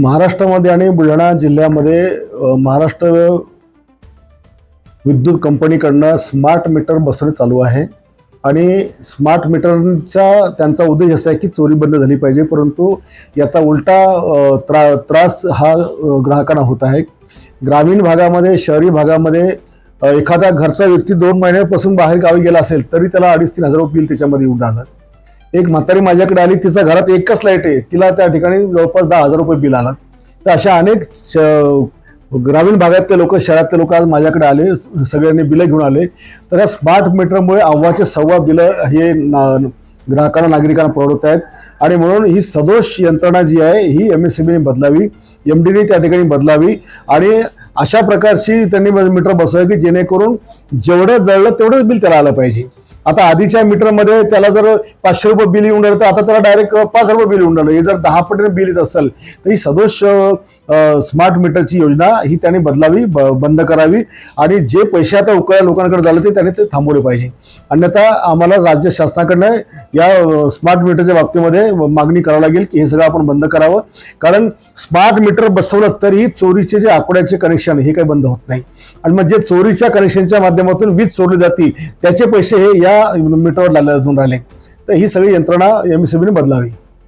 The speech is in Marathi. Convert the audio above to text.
महाराष्ट्रामध्ये आणि बुलढाणा जिल्ह्यामध्ये महाराष्ट्र विद्युत कंपनीकडनं स्मार्ट मीटर बसणे चालू आहे. आणि स्मार्ट मीटरचा त्यांचा उद्देश असा आहे की चोरी बंद झाली पाहिजे परंतु याचा उलटा त्रा त्रास हा ग्राहकांना होत आहे. ग्रामीण भागामध्ये शहरी भागामध्ये एखादा घरचा व्यक्ती दोन महिन्यापासून बाहेर गावी गेला असेल तरी त्याला अडीच तीन हजार रुपये बिल त्याच्यामध्ये येऊन राहणार. एक म्हातारी माझ्याकडे आली तिचा घरात एकच लाइट आहे. तिला त्या ठिकाणी जवळपास दहा हजार रुपये बिल आला. तर अशा अनेक श- ग्रामीण भागातले लोक शहरातले लोक आज माझ्याकडे आले सगळ्यांनी बिलं घेऊन आले. तर या स्मार्ट मीटरमुळे अव्वाचे सव्वा बिलं हे ना- ग्राहकांना नागरिकांना परवडत आहेत. आणि म्हणून ही सदोष यंत्रणा जी आहे ही एम एस सी बीने बदलावी एम डीने त्या ठिकाणी बदलावी. आणि अशा प्रकारची त्यांनी मीटर बसवावी की जेणेकरून जेवढं जळलं तेवढंच बिल त्याला आलं पाहिजे. आता आधीच्या मीटरमध्ये त्याला जर पाचशे रुपये बिल येऊन राहिलं तर आता त्याला डायरेक्ट पाच रुपये बिल येऊन राहिलं. हे जर दहा पटीने बिल येत असेल तर ही सदोष स्मार्ट मीटरची योजना ही त्यांनी बदलावी ब- बंद करावी. आणि जे पैसे आता उकळ्या लोकांकडे झाले ते त्यांनी ते थांबवले पाहिजे. अन्यथा आम्हाला राज्य शासनाकडनं या स्मार्ट मीटरच्या बाबतीमध्ये मागणी करावी लागेल की हे सगळं आपण बंद करावं. कारण स्मार्ट मीटर बसवलं तरीही चोरीचे जे आकड्याचे कनेक्शन हे काही बंद होत नाही. आणि मग जे चोरीच्या कनेक्शनच्या माध्यमातून वीज सोडली जाते त्याचे पैसे हे या मीटरवर लागले अजून राहिले. तर ही सगळी यंत्रणा एम बदलावी.